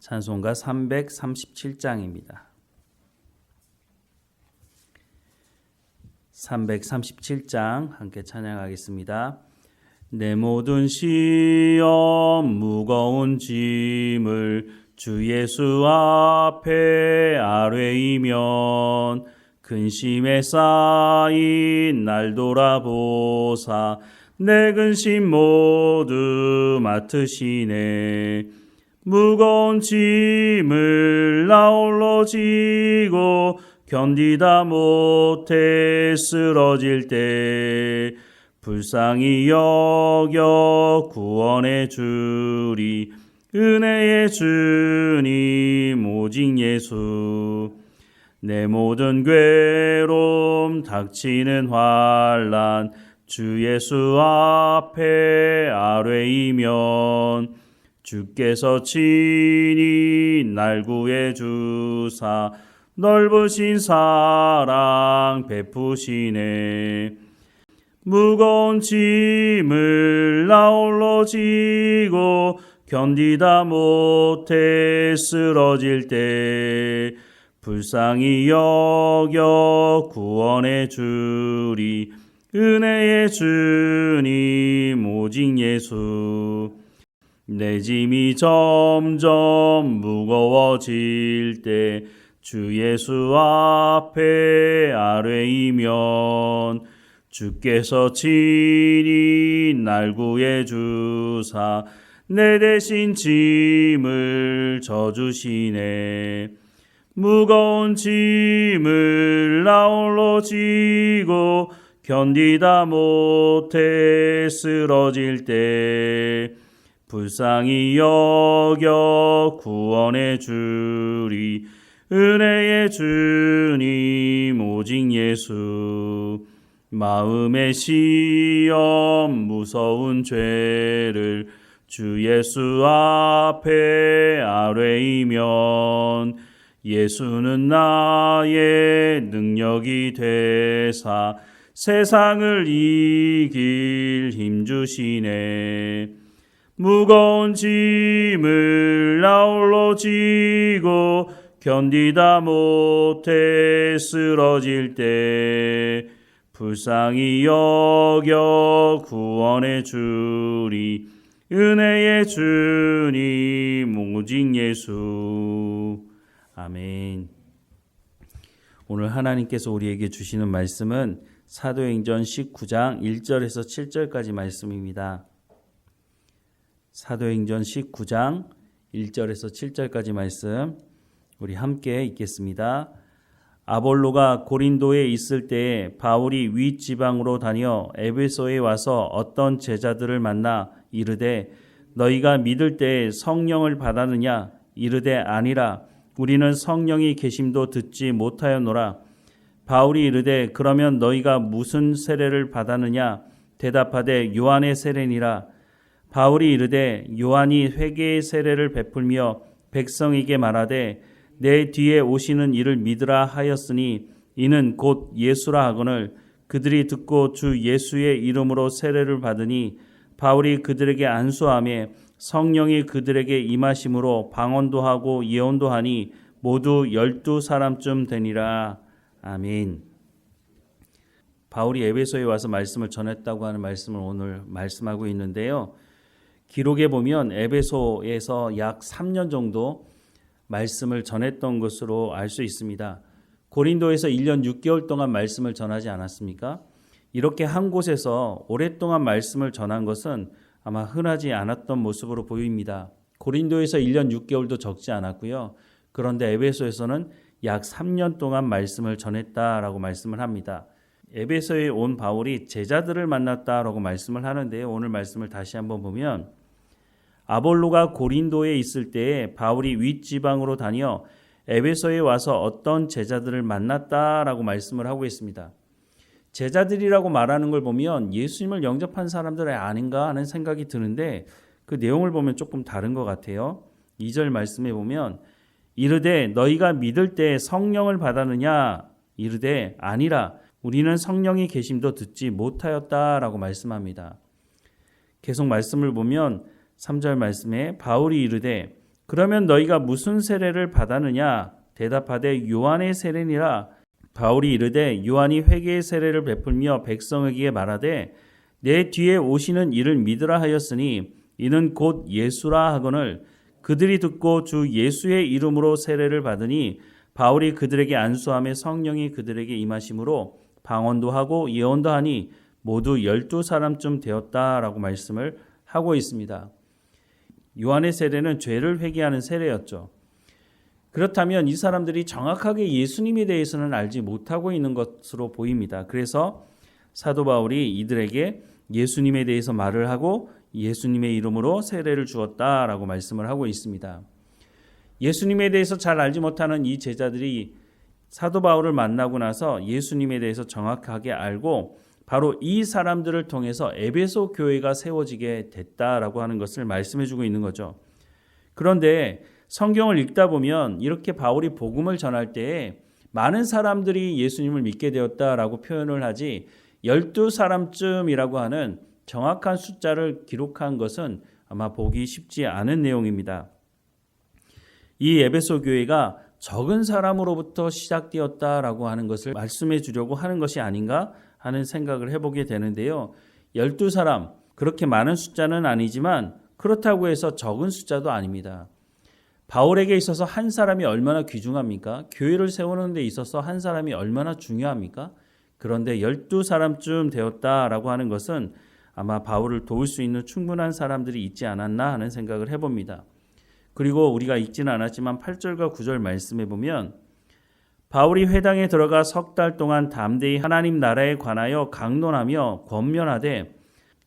찬송가 337장입니다. 337장 함께 찬양하겠습니다. 내 모든 시험 무거운 짐을 주 예수 앞에 아뢰이면 근심에 쌓인 날 돌아보사 내 근심 모두 맡으시네 무거운 짐을 나홀로 지고 견디다 못해 쓰러질 때 불쌍히 여겨 구원의 주리. 은혜의 주님 오직 예수. 내 모든 괴로움 닥치는 환란 주 예수 앞에 아뢰이면 주께서 친히 날 구해 주사 넓으신 사랑 베푸시네. 무거운 짐을 나홀로 지고 견디다 못해 쓰러질 때 불쌍히 여겨 구원의 주리. 은혜의 주님 오직 예수 내 짐이 점점 무거워질 때 주 예수 앞에 아뢰이면 주께서 친히 날 구해 주사 내 대신 짐을 져주시네. 무거운 짐을 나홀로 지고 견디다 못해 쓰러질 때 불쌍히 여겨 구원의 주리 은혜의 주님 오직 예수. 마음의 시험 무서운 죄를 주 예수 앞에 아뢰이면 예수는 나의 능력이 되사 세상을 이길 힘 주시네 무거운 짐을 나홀로 지고 견디다 못해 쓰러질 때 불쌍히 여겨 구원의 주리. 은혜의 주님 오직 예수. 아멘. 오늘 하나님께서 우리에게 주시는 말씀은 사도행전 19장 1절에서 7절까지 말씀입니다. 사도행전 19장 1절에서 7절까지 말씀 우리 함께 읽겠습니다. 아볼로가 고린도에 있을 때에 바울이 윗지방으로 다녀 에베소에 와서 어떤 제자들을 만나 이르되 너희가 믿을 때에 성령을 받았느냐? 이르되 아니라 우리는 성령이 계심도 듣지 못하였노라. 바울이 이르되 그러면 너희가 무슨 세례를 받았느냐? 대답하되 요한의 세례니라 바울이 이르되 요한이 회개의 세례를 베풀며 백성에게 말하되 내 뒤에 오시는 이를 믿으라 하였으니 이는 곧 예수라 하거늘 그들이 듣고 주 예수의 이름으로 세례를 받으니 바울이 그들에게 안수함에 성령이 그들에게 임하심으로 방언도 하고 예언도 하니 모두 열두 사람쯤 되니라 아멘. 바울이 에베소에 와서 말씀을 전했다고 하는 말씀을 오늘 말씀하고 있는데요. 기록에 보면 에베소에서 약 3년 정도 말씀을 전했던 것으로 알 수 있습니다. 고린도에서 1년 6개월 동안 말씀을 전하지 않았습니까? 이렇게 한 곳에서 오랫동안 말씀을 전한 것은 아마 흔하지 않았던 모습으로 보입니다. 고린도에서 1년 6개월도 적지 않았고요. 그런데 에베소에서는 약 3년 동안 말씀을 전했다라고 말씀을 합니다. 에베소에 온 바울이 제자들을 만났다라고 말씀을 하는데요. 오늘 말씀을 다시 한번 보면 아볼로가 고린도에 있을 때에 바울이 윗지방으로 다녀 에베소에 와서 어떤 제자들을 만났다라고 말씀을 하고 있습니다. 제자들이라고 말하는 걸 보면 예수님을 영접한 사람들이 아닌가 하는 생각이 드는데 그 내용을 보면 조금 다른 것 같아요. 2절 말씀에 보면 이르되 너희가 믿을 때 성령을 받았느냐 이르되 아니라 우리는 성령이 계심도 듣지 못하였다라고 말씀합니다. 계속 말씀을 보면 3절 말씀에 바울이 이르되 그러면 너희가 무슨 세례를 받았느냐? 대답하되 요한의 세례니라. 바울이 이르되 요한이 회개의 세례를 베풀며 백성에게 말하되 내 뒤에 오시는 이를 믿으라 하였으니 이는 곧 예수라 하거늘. 그들이 듣고 주 예수의 이름으로 세례를 받으니 바울이 그들에게 안수함에 성령이 그들에게 임하심으로 방언도 하고 예언도 하니 모두 열두 사람쯤 되었다라고 말씀을 하고 있습니다. 요한의 세례는 죄를 회개하는 세례였죠. 그렇다면 이 사람들이 정확하게 예수님에 대해서는 알지 못하고 있는 것으로 보입니다. 그래서 사도 바울이 이들에게 예수님에 대해서 말을 하고 예수님의 이름으로 세례를 주었다라고 말씀을 하고 있습니다. 예수님에 대해서 잘 알지 못하는 이 제자들이 사도 바울을 만나고 나서 예수님에 대해서 정확하게 알고 바로 이 사람들을 통해서 에베소 교회가 세워지게 됐다라고 하는 것을 말씀해 주고 있는 거죠. 그런데 성경을 읽다 보면 이렇게 바울이 복음을 전할 때에 많은 사람들이 예수님을 믿게 되었다라고 표현을 하지 열두 사람쯤이라고 하는 정확한 숫자를 기록한 것은 아마 보기 쉽지 않은 내용입니다. 이 에베소 교회가 적은 사람으로부터 시작되었다라고 하는 것을 말씀해 주려고 하는 것이 아닌가 하는 생각을 해보게 되는데요. 12사람, 그렇게 많은 숫자는 아니지만 그렇다고 해서 적은 숫자도 아닙니다. 바울에게 있어서 한 사람이 얼마나 귀중합니까? 교회를 세우는 데 있어서 한 사람이 얼마나 중요합니까? 그런데 12사람쯤 되었다라고 하는 것은 아마 바울을 도울 수 있는 충분한 사람들이 있지 않았나 하는 생각을 해봅니다. 그리고 우리가 읽지는 않았지만 8절과 9절 말씀해 보면 바울이 회당에 들어가 석 달 동안 담대히 하나님 나라에 관하여 강론하며 권면하되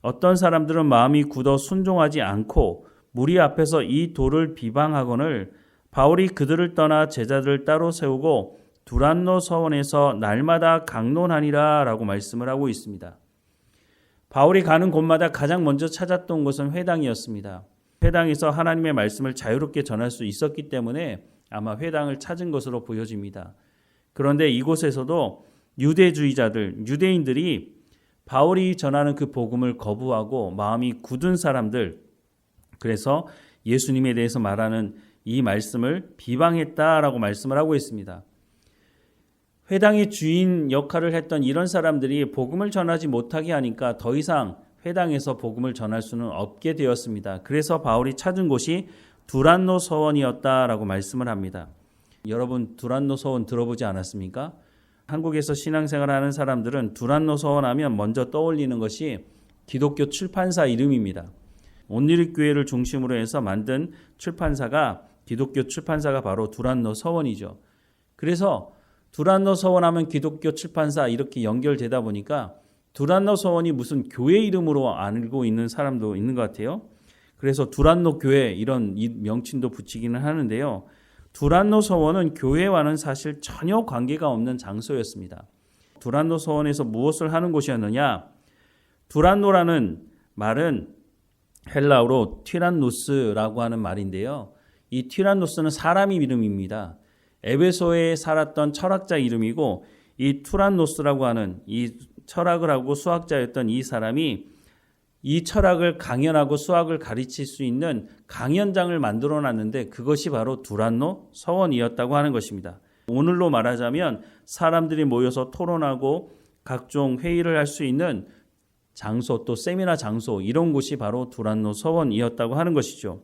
어떤 사람들은 마음이 굳어 순종하지 않고 무리 앞에서 이 돌을 비방하거늘 바울이 그들을 떠나 제자들을 따로 세우고 두란노 서원에서 날마다 강론하니라 라고 말씀을 하고 있습니다. 바울이 가는 곳마다 가장 먼저 찾았던 곳은 회당이었습니다. 회당에서 하나님의 말씀을 자유롭게 전할 수 있었기 때문에 아마 회당을 찾은 것으로 보여집니다. 그런데 이곳에서도 유대주의자들, 유대인들이 바울이 전하는 그 복음을 거부하고 마음이 굳은 사람들, 그래서 예수님에 대해서 말하는 이 말씀을 비방했다라고 말씀을 하고 있습니다. 회당의 주인 역할을 했던 이런 사람들이 복음을 전하지 못하게 하니까 더 이상 회당에서 복음을 전할 수는 없게 되었습니다. 그래서 바울이 찾은 곳이 두란노 서원이었다라고 말씀을 합니다. 여러분 두란노 서원 들어보지 않았습니까? 한국에서 신앙생활하는 사람들은 두란노 서원 하면 먼저 떠올리는 것이 기독교 출판사 이름입니다. 온누리 교회를 중심으로 해서 만든 출판사가 기독교 출판사가 바로 두란노 서원이죠. 그래서 두란노 서원하면 기독교 출판사 이렇게 연결되다 보니까 두란노 서원이 무슨 교회 이름으로 알고 있는 사람도 있는 것 같아요. 그래서 두란노 교회 이런 명칭도 붙이기는 하는데요. 두란노 서원은 교회와는 사실 전혀 관계가 없는 장소였습니다. 두란노 서원에서 무엇을 하는 곳이었느냐? 두란노라는 말은 헬라어로 티란노스라고 하는 말인데요. 이 티란노스는 사람 이름입니다. 에베소에 살았던 철학자 이름이고 이 투란노스라고 하는 이 철학을 하고 수학자였던 이 사람이 이 철학을 강연하고 수학을 가르칠 수 있는 강연장을 만들어 놨는데 그것이 바로 두란노 서원이었다고 하는 것입니다. 오늘로 말하자면 사람들이 모여서 토론하고 각종 회의를 할 수 있는 장소 또 세미나 장소 이런 곳이 바로 두란노 서원이었다고 하는 것이죠.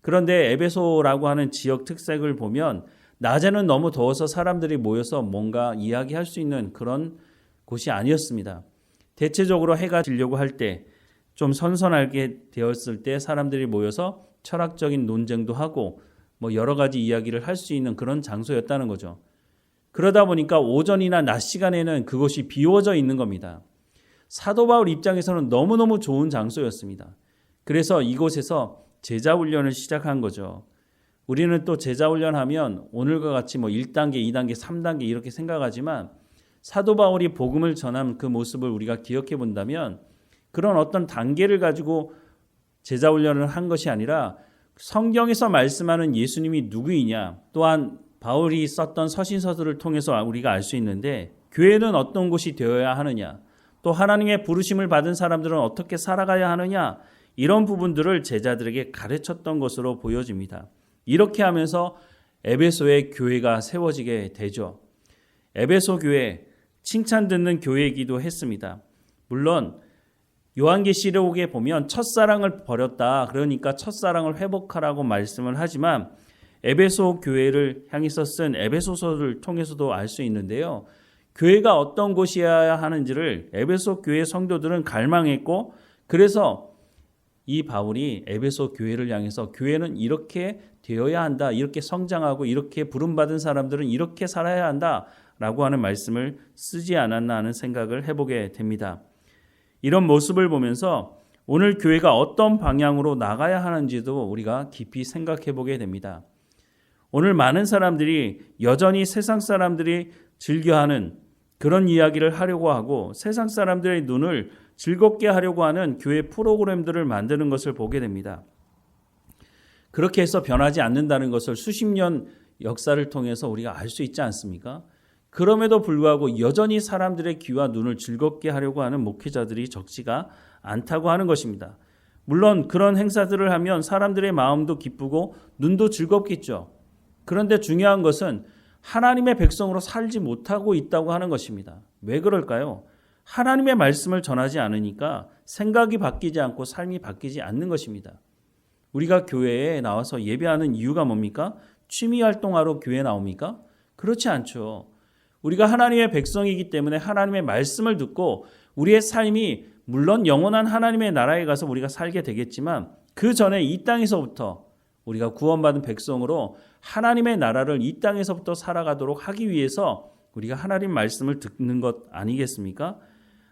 그런데 에베소라고 하는 지역 특색을 보면 낮에는 너무 더워서 사람들이 모여서 뭔가 이야기할 수 있는 그런 곳이 아니었습니다. 대체적으로 해가 지려고 할 때 좀 선선하게 되었을 때 사람들이 모여서 철학적인 논쟁도 하고 뭐 여러 가지 이야기를 할 수 있는 그런 장소였다는 거죠. 그러다 보니까 오전이나 낮 시간에는 그곳이 비워져 있는 겁니다. 사도 바울 입장에서는 너무너무 좋은 장소였습니다. 그래서 이곳에서 제자 훈련을 시작한 거죠. 우리는 또 제자 훈련하면 오늘과 같이 뭐 1단계, 2단계, 3단계 이렇게 생각하지만 사도 바울이 복음을 전한 그 모습을 우리가 기억해 본다면 그런 어떤 단계를 가지고 제자 훈련을 한 것이 아니라 성경에서 말씀하는 예수님이 누구이냐 또한 바울이 썼던 서신서들을 통해서 우리가 알 수 있는데 교회는 어떤 곳이 되어야 하느냐 또 하나님의 부르심을 받은 사람들은 어떻게 살아가야 하느냐 이런 부분들을 제자들에게 가르쳤던 것으로 보여집니다. 이렇게 하면서 에베소의 교회가 세워지게 되죠. 에베소 교회 칭찬 듣는 교회이기도 했습니다. 물론 요한계시록에 보면 첫사랑을 버렸다. 그러니까 첫사랑을 회복하라고 말씀을 하지만 에베소 교회를 향해서 쓴 에베소서를 통해서도 알 수 있는데요. 교회가 어떤 곳이어야 하는지를 에베소 교회 성도들은 갈망했고 그래서 이 바울이 에베소 교회를 향해서 교회는 이렇게 되어야 한다. 이렇게 성장하고 이렇게 부름받은 사람들은 이렇게 살아야 한다 라고 하는 말씀을 쓰지 않았나 하는 생각을 해보게 됩니다. 이런 모습을 보면서 오늘 교회가 어떤 방향으로 나가야 하는지도 우리가 깊이 생각해 보게 됩니다. 오늘 많은 사람들이 여전히 세상 사람들이 즐겨하는 그런 이야기를 하려고 하고 세상 사람들의 눈을 즐겁게 하려고 하는 교회 프로그램들을 만드는 것을 보게 됩니다. 그렇게 해서 변하지 않는다는 것을 수십 년 역사를 통해서 우리가 알 수 있지 않습니까? 그럼에도 불구하고 여전히 사람들의 귀와 눈을 즐겁게 하려고 하는 목회자들이 적지가 않다고 하는 것입니다. 물론 그런 행사들을 하면 사람들의 마음도 기쁘고 눈도 즐겁겠죠. 그런데 중요한 것은 하나님의 백성으로 살지 못하고 있다고 하는 것입니다. 왜 그럴까요? 하나님의 말씀을 전하지 않으니까 생각이 바뀌지 않고 삶이 바뀌지 않는 것입니다. 우리가 교회에 나와서 예배하는 이유가 뭡니까? 취미 활동하러 교회에 나옵니까? 그렇지 않죠. 우리가 하나님의 백성이기 때문에 하나님의 말씀을 듣고 우리의 삶이 물론 영원한 하나님의 나라에 가서 우리가 살게 되겠지만 그 전에 이 땅에서부터 우리가 구원받은 백성으로 하나님의 나라를 이 땅에서부터 살아가도록 하기 위해서 우리가 하나님 말씀을 듣는 것 아니겠습니까?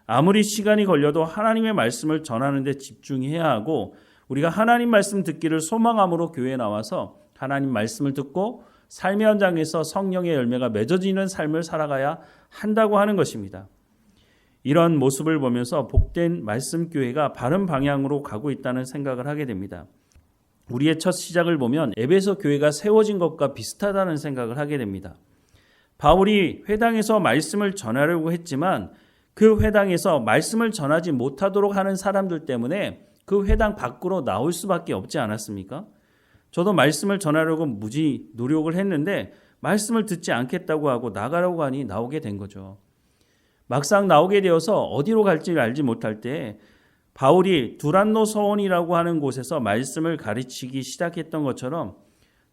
아무리 시간이 걸려도 하나님의 말씀을 전하는데 집중해야 하고 우리가 하나님 말씀 듣기를 소망함으로 교회에 나와서 하나님 말씀을 듣고 삶의 현장에서 성령의 열매가 맺어지는 삶을 살아가야 한다고 하는 것입니다. 이런 모습을 보면서 복된 말씀 교회가 바른 방향으로 가고 있다는 생각을 하게 됩니다. 우리의 첫 시작을 보면 에베소 교회가 세워진 것과 비슷하다는 생각을 하게 됩니다. 바울이 회당에서 말씀을 전하려고 했지만 그 회당에서 말씀을 전하지 못하도록 하는 사람들 때문에 그 회당 밖으로 나올 수밖에 없지 않았습니까? 저도 말씀을 전하려고 무지 노력을 했는데 말씀을 듣지 않겠다고 하고 나가라고 하니 나오게 된 거죠. 막상 나오게 되어서 어디로 갈지 알지 못할 때 바울이 두란노 서원이라고 하는 곳에서 말씀을 가르치기 시작했던 것처럼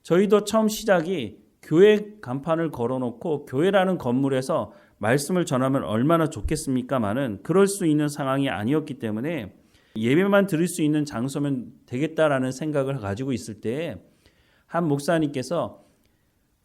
저희도 처음 시작이 교회 간판을 걸어놓고 교회라는 건물에서 말씀을 전하면 얼마나 좋겠습니까마는 그럴 수 있는 상황이 아니었기 때문에 예배만 드릴 수 있는 장소면 되겠다라는 생각을 가지고 있을 때 한 목사님께서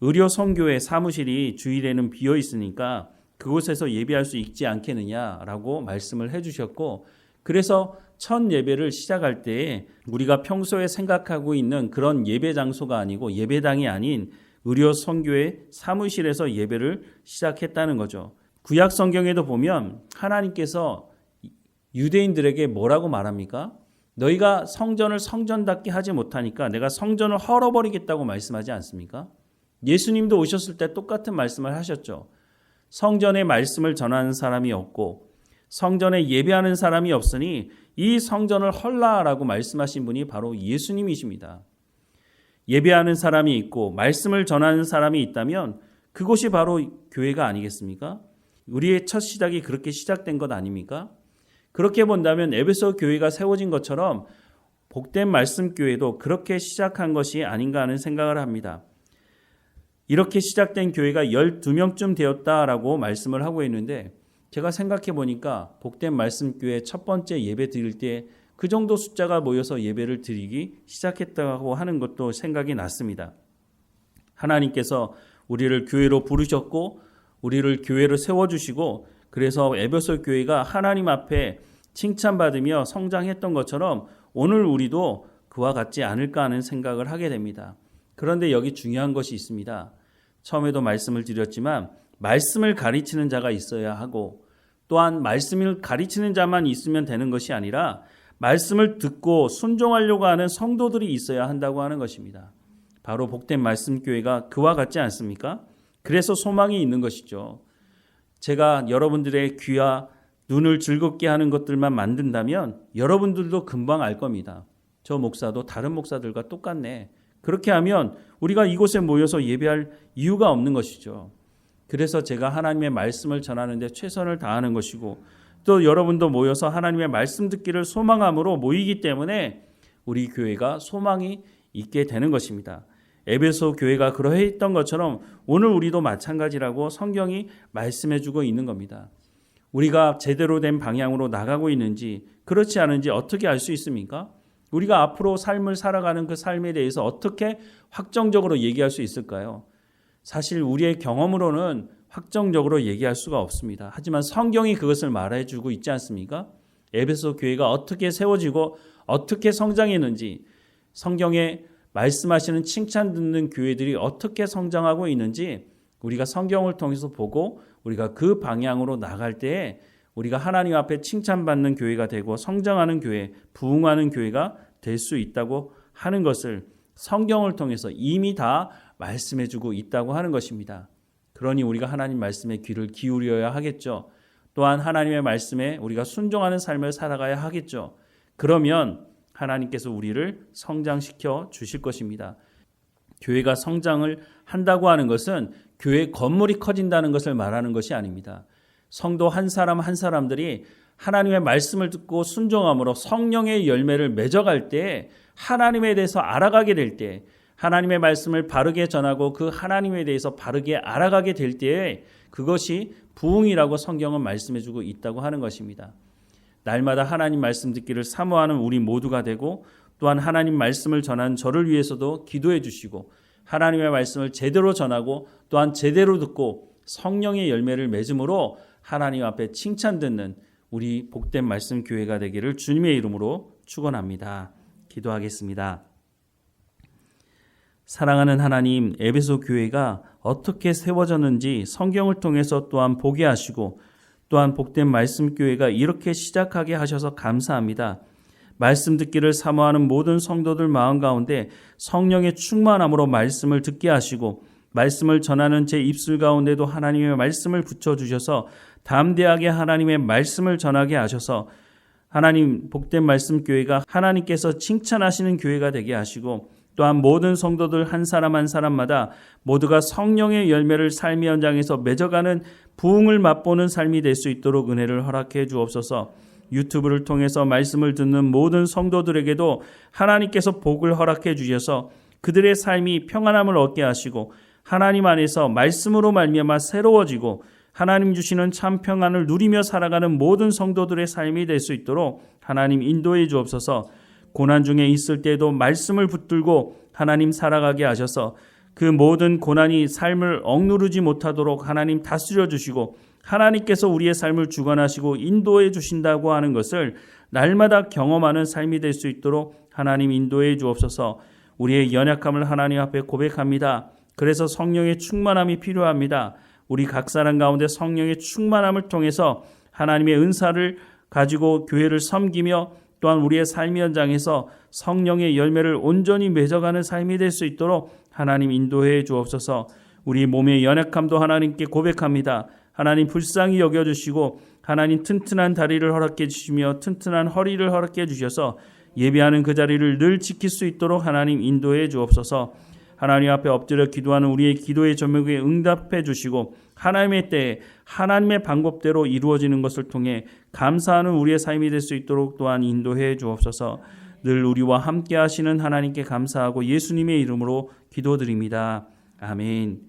의료 선교회 사무실이 주일에는 비어 있으니까 그곳에서 예배할 수 있지 않겠느냐라고 말씀을 해주셨고 그래서 첫 예배를 시작할 때 우리가 평소에 생각하고 있는 그런 예배 장소가 아니고 예배당이 아닌 의료 선교회 사무실에서 예배를 시작했다는 거죠. 구약 성경에도 보면 하나님께서 유대인들에게 뭐라고 말합니까? 너희가 성전을 성전답게 하지 못하니까 내가 성전을 헐어버리겠다고 말씀하지 않습니까? 예수님도 오셨을 때 똑같은 말씀을 하셨죠. 성전의 말씀을 전하는 사람이 없고 성전에 예배하는 사람이 없으니 이 성전을 헐라라고 말씀하신 분이 바로 예수님이십니다. 예배하는 사람이 있고 말씀을 전하는 사람이 있다면 그곳이 바로 교회가 아니겠습니까? 우리의 첫 시작이 그렇게 시작된 것 아닙니까? 그렇게 본다면 에베소 교회가 세워진 것처럼 복된 말씀 교회도 그렇게 시작한 것이 아닌가 하는 생각을 합니다. 이렇게 시작된 교회가 12명쯤 되었다라고 말씀을 하고 있는데 제가 생각해 보니까 복된 말씀 교회 첫 번째 예배 드릴 때 그 정도 숫자가 모여서 예배를 드리기 시작했다고 하는 것도 생각이 났습니다. 하나님께서 우리를 교회로 부르셨고 우리를 교회로 세워 주시고 그래서 에베소 교회가 하나님 앞에 칭찬받으며 성장했던 것처럼 오늘 우리도 그와 같지 않을까 하는 생각을 하게 됩니다. 그런데 여기 중요한 것이 있습니다. 처음에도 말씀을 드렸지만 말씀을 가르치는 자가 있어야 하고 또한 말씀을 가르치는 자만 있으면 되는 것이 아니라 말씀을 듣고 순종하려고 하는 성도들이 있어야 한다고 하는 것입니다. 바로 복된 말씀 교회가 그와 같지 않습니까? 그래서 소망이 있는 것이죠. 제가 여러분들의 귀와 눈을 즐겁게 하는 것들만 만든다면 여러분들도 금방 알 겁니다. 저 목사도 다른 목사들과 똑같네. 그렇게 하면 우리가 이곳에 모여서 예배할 이유가 없는 것이죠. 그래서 제가 하나님의 말씀을 전하는데 최선을 다하는 것이고 또 여러분도 모여서 하나님의 말씀 듣기를 소망함으로 모이기 때문에 우리 교회가 소망이 있게 되는 것입니다. 에베소 교회가 그러했던 것처럼 오늘 우리도 마찬가지라고 성경이 말씀해 주고 있는 겁니다. 우리가 제대로 된 방향으로 나가고 있는지 그렇지 않은지 어떻게 알 수 있습니까? 우리가 앞으로 삶을 살아가는 그 삶에 대해서 어떻게 확정적으로 얘기할 수 있을까요? 사실 우리의 경험으로는 확정적으로 얘기할 수가 없습니다. 하지만 성경이 그것을 말해주고 있지 않습니까? 에베소 교회가 어떻게 세워지고 어떻게 성장했는지 성경에 말씀하시는 칭찬 듣는 교회들이 어떻게 성장하고 있는지 우리가 성경을 통해서 보고 우리가 그 방향으로 나갈 때에 우리가 하나님 앞에 칭찬받는 교회가 되고 성장하는 교회, 부흥하는 교회가 될 수 있다고 하는 것을 성경을 통해서 이미 다 말씀해 주고 있다고 하는 것입니다. 그러니 우리가 하나님 말씀에 귀를 기울여야 하겠죠. 또한 하나님의 말씀에 우리가 순종하는 삶을 살아가야 하겠죠. 그러면 하나님께서 우리를 성장시켜 주실 것입니다. 교회가 성장을 한다고 하는 것은 교회 건물이 커진다는 것을 말하는 것이 아닙니다. 성도 한 사람 한 사람들이 하나님의 말씀을 듣고 순종함으로 성령의 열매를 맺어갈 때 하나님에 대해서 알아가게 될 때 하나님의 말씀을 바르게 전하고 그 하나님에 대해서 바르게 알아가게 될 때에 그것이 부흥이라고 성경은 말씀해 주고 있다고 하는 것입니다. 날마다 하나님 말씀 듣기를 사모하는 우리 모두가 되고 또한 하나님 말씀을 전한 저를 위해서도 기도해 주시고 하나님의 말씀을 제대로 전하고 또한 제대로 듣고 성령의 열매를 맺음으로 하나님 앞에 칭찬 듣는 우리 복된 말씀 교회가 되기를 주님의 이름으로 축원합니다. 기도하겠습니다. 사랑하는 하나님, 에베소 교회가 어떻게 세워졌는지 성경을 통해서 또한 보게 하시고 또한 복된 말씀 교회가 이렇게 시작하게 하셔서 감사합니다. 말씀 듣기를 사모하는 모든 성도들 마음 가운데 성령의 충만함으로 말씀을 듣게 하시고 말씀을 전하는 제 입술 가운데도 하나님의 말씀을 붙여 주셔서 담대하게 하나님의 말씀을 전하게 하셔서 하나님 복된 말씀 교회가 하나님께서 칭찬하시는 교회가 되게 하시고 또한 모든 성도들 한 사람 한 사람마다 모두가 성령의 열매를 삶의 현장에서 맺어가는 부흥을 맛보는 삶이 될 수 있도록 은혜를 허락해 주옵소서. 유튜브를 통해서 말씀을 듣는 모든 성도들에게도 하나님께서 복을 허락해 주셔서 그들의 삶이 평안함을 얻게 하시고 하나님 안에서 말씀으로 말미암아 새로워지고 하나님 주시는 참 평안을 누리며 살아가는 모든 성도들의 삶이 될 수 있도록 하나님 인도해 주옵소서. 고난 중에 있을 때도 말씀을 붙들고 하나님 살아가게 하셔서 그 모든 고난이 삶을 억누르지 못하도록 하나님 다스려 주시고 하나님께서 우리의 삶을 주관하시고 인도해 주신다고 하는 것을 날마다 경험하는 삶이 될 수 있도록 하나님 인도해 주옵소서. 우리의 연약함을 하나님 앞에 고백합니다. 그래서 성령의 충만함이 필요합니다. 우리 각 사람 가운데 성령의 충만함을 통해서 하나님의 은사를 가지고 교회를 섬기며 또한 우리의 삶의 현장에서 성령의 열매를 온전히 맺어가는 삶이 될 수 있도록 하나님 인도해 주옵소서. 우리 몸의 연약함도 하나님께 고백합니다. 하나님 불쌍히 여겨 주시고 하나님 튼튼한 다리를 허락해 주시며 튼튼한 허리를 허락해 주셔서 예배하는 그 자리를 늘 지킬 수 있도록 하나님 인도해 주옵소서. 하나님 앞에 엎드려 기도하는 우리의 기도의 제목에 응답해 주시고 하나님의 때에 하나님의 방법대로 이루어지는 것을 통해 감사하는 우리의 삶이 될 수 있도록 또한 인도해 주옵소서. 늘 우리와 함께 하시는 하나님께 감사하고 예수님의 이름으로 기도드립니다. 아멘.